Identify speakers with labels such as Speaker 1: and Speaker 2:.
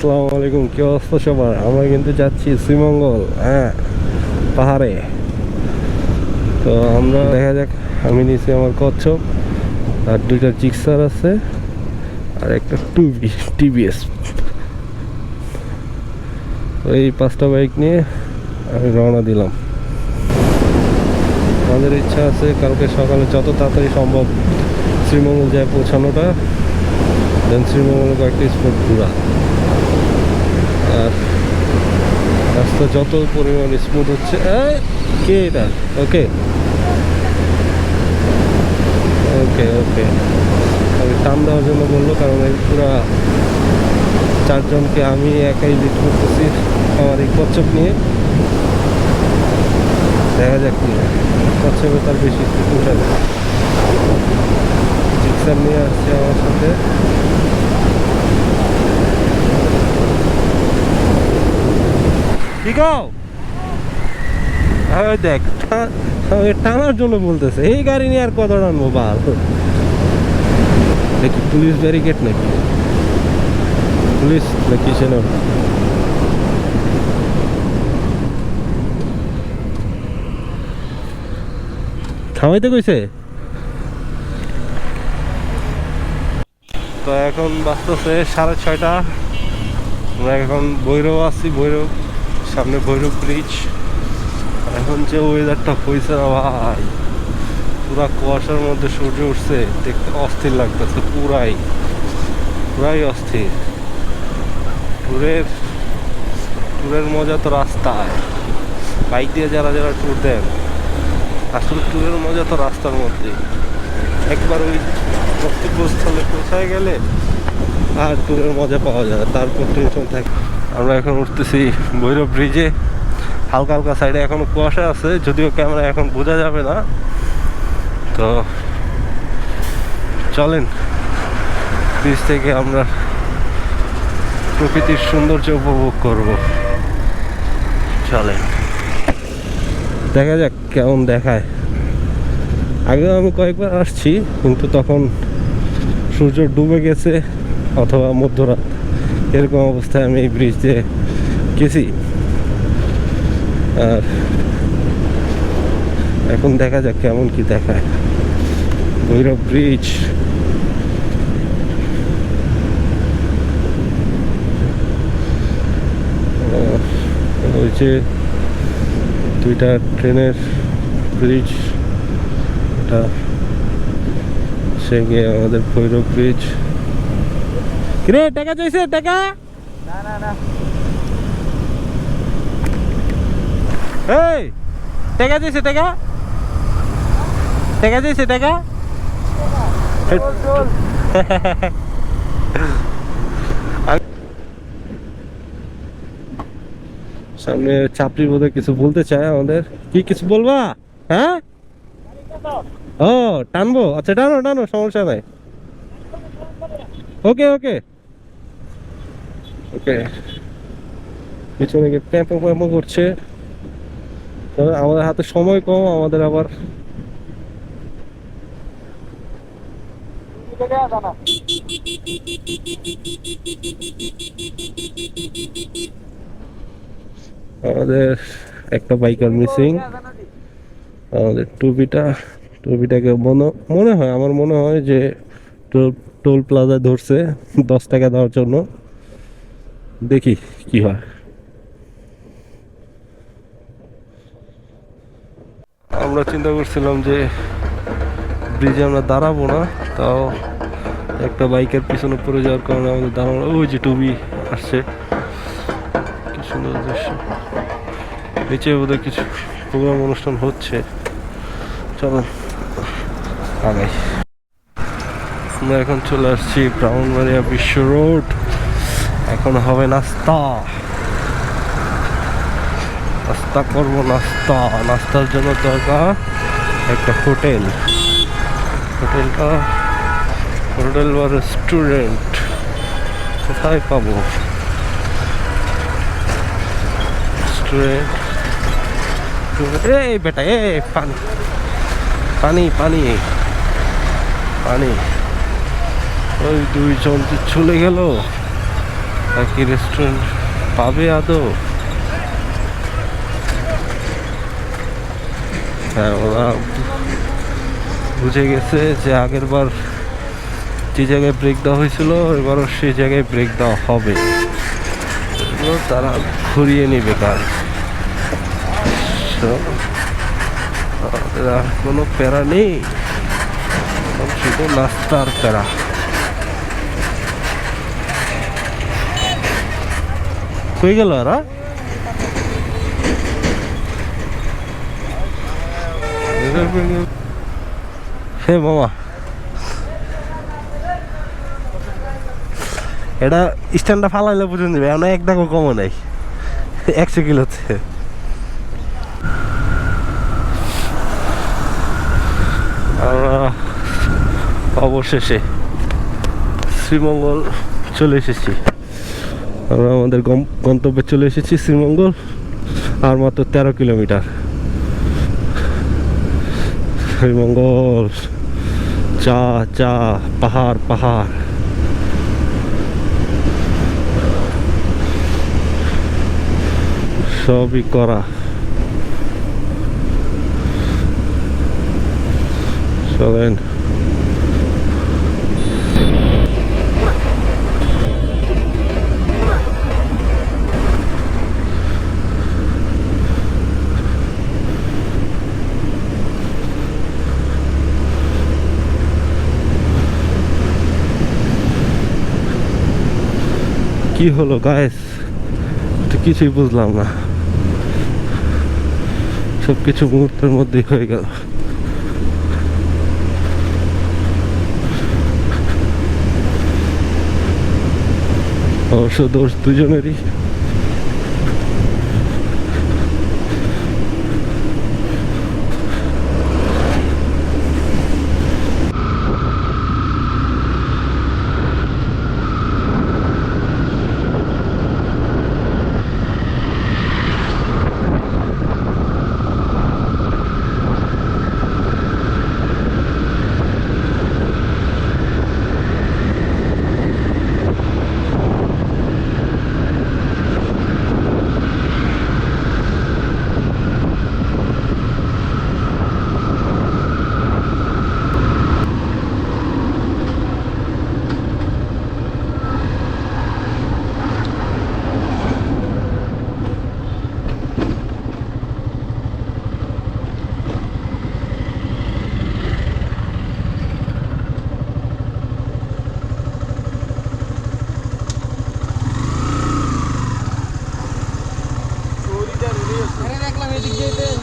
Speaker 1: আসসালামু আলাইকুম, কি অবস্থা সবার? আমরা কিন্তু যাচ্ছি শ্রীমঙ্গল হ্যাঁ পাহাড়ে। তো আমরা দেখা যাক, আমি নিয়েছি আমার কচ্ছপ, আর দুইটা জিক্সার আছে, আর একটা টুবি, টিভিএস। তো এই পাঁচটা বাইক নিয়ে আমি রওনা দিলাম। আমাদের ইচ্ছা আছে কালকে সকালে যত তাড়াতাড়ি সম্ভব শ্রীমঙ্গল যায় পৌঁছানোটা, দেন শ্রীমঙ্গলে কয়েকটি স্পট ঘোরা। আর রাস্তা যত পরিমাণ স্মুথ হচ্ছে। কে এটা? ওকে। ওকে ওকে। আমি টান দেওয়ার জন্য বলল, কারণ এই পুরা চারজনকে আমি একাই লিড করতেছি আমার এই কচ্ছপ নিয়ে। দেখা যাক কি। কচ্ছপে তার বেশি উঠাবে। জিক্সার নিয়ে আসছে আমার সাথে। কি ওই দেখ টানার জন্য বলতেছে, এই গাড়ি নিয়ে আর কত টানবো, বাল? দেখি, পুলিশ ব্যারিকেড নাকি? পুলিশ নাকি সে থামাইতে কইছে? তো এখন বাঁচতেছে সাড়ে ছয়টা। আমরা এখন ভৈরব আছি, ভৈরব। সামনে ভৈরব ব্রিজ এখন যে ওয়েদারটা হয়েছে না ভাই, পুরা কুয়াশার মধ্যে সূর্য উঠছে, দেখতে অস্থির লাগতেছে, পুরাই পুরাই অস্থির। ট্যুরের ট্যুরের মজা তো রাস্তায়। বাইক দিয়ে যারা যারা ট্যুর দেন, আসলে ট্যুরের মজা তো রাস্তার মধ্যে একবার ওই গন্তব্যস্থলে পৌঁছায় গেলে আর ট্যুরের মজা পাওয়া যায়। তারপর টেনশন থাকে। আমরা এখন উঠতেছি ভৈরব ব্রিজে হালকা হালকা সাইডে এখনও কুয়াশা আছে, যদিও ক্যামেরা এখন বোঝা যাবে না। তো চলেন ব্রিজ থেকে আমরা প্রকৃতির সৌন্দর্য উপভোগ করব। চলেন। দেখা যাক কেমন দেখায়। আগেও আমি কয়েকবার আসছি, কিন্তু তখন সূর্য ডুবে গেছে অথবা মধ্যরাত। এরকম অবস্থায় আমি এই ব্রিজ দিয়ে গেছি। আর এখন দেখা যাক কেমন কি দেখায়। ভৈরব ব্রিজ ওই যে দুইটা ট্রেনের ব্রিজ এটা সে গিয়ে আমাদের ভৈরব ব্রিজ কিরে টাকা চাইছে টাকা?
Speaker 2: না না না
Speaker 1: এই টাকা চাইছে টাকা? টাকা চাইছে টাকা? সামনে চাপড়ি বোধ কিছু বলতে চায় আমাদের। কি কিছু বলবা? হ্যাঁ? ও টানবো? আচ্ছা টানো টানো সমস্যা নাই। ওকে ওকে। ওকে। পিছনে প্যাঁপো প্যাঁপো করছে। তবে আমাদের হাতে সময় কম, আমাদের আবার আমাদের একটা বাইকার মিসিং আমাদের টুপিটা, টুপিটাকে মনে মনে হয়, আমার মনে হয় যে টোল টোল প্লাজায় ধরছে দশ টাকা দেওয়ার জন্য। দেখি কি হয়। আমরা চিন্তা করছিলাম যে ব্রিজে আমরা দাঁড়াবো না, তাও একটা বাইকের পিছনে পড়ে যাওয়ার কারণে আমাদের দাঁড়ানো ওই যে টুবি আসছে। কি সুন্দর দৃশ্য। নিচে বোধহয় কিছু প্রোগ্রাম অনুষ্ঠান হচ্ছে। চলেন আগাই। আমরা এখন চলে আসছি ব্রাউনবাড়িয়া বিশ্ব রোড। এখন হবে নাস্তা। নাস্তা করব, নাস্তা। নাস্তার জন্য দরকার একটা হোটেল। হোটেলটা, হোটেল বা রেস্টুরেন্ট। কোথায় পাবো? রেস্টুরেন্ট। এই বেটা এ পানি। পানি পানি। পানি। ওই দুইজন চলে গেল। এরা কি রেস্টুরেন্ট পাবে আদৌ? হ্যাঁ ওরা বুঝে গেছে যে আগের বার যে জায়গায় ব্রেক দেওয়া হয়েছিল, এবারও সেই জায়গায় ব্রেক দেওয়া হবে। এগুলো তারা ঘুরিয়ে নেবে আমাদের কোনো প্যারা নেই। শুধু নাস্তার প্যারা। কই গেল আর হে মামা। এটা স্ট্যান্ডটা ফালাইলে বুঝুন যাবে এখন এক দাগও কমও নাই। একশো কিলোতে অবশেষে শ্রীমঙ্গল চলে এসেছি। আমরা আমাদের গন্তব্যে চলে এসেছি শ্রীমঙ্গল, আর মাত্র তেরো কিলোমিটার। শ্রীমঙ্গল, চা চা, পাহাড় পাহাড়। সবই করা। চলেন। কি হলো গায়েস তো কিছুই বুঝলাম না। সব কিছু মুহূর্তের মধ্যেই হয়ে গেল। অবশ্য দোষ দুজনেরই। David.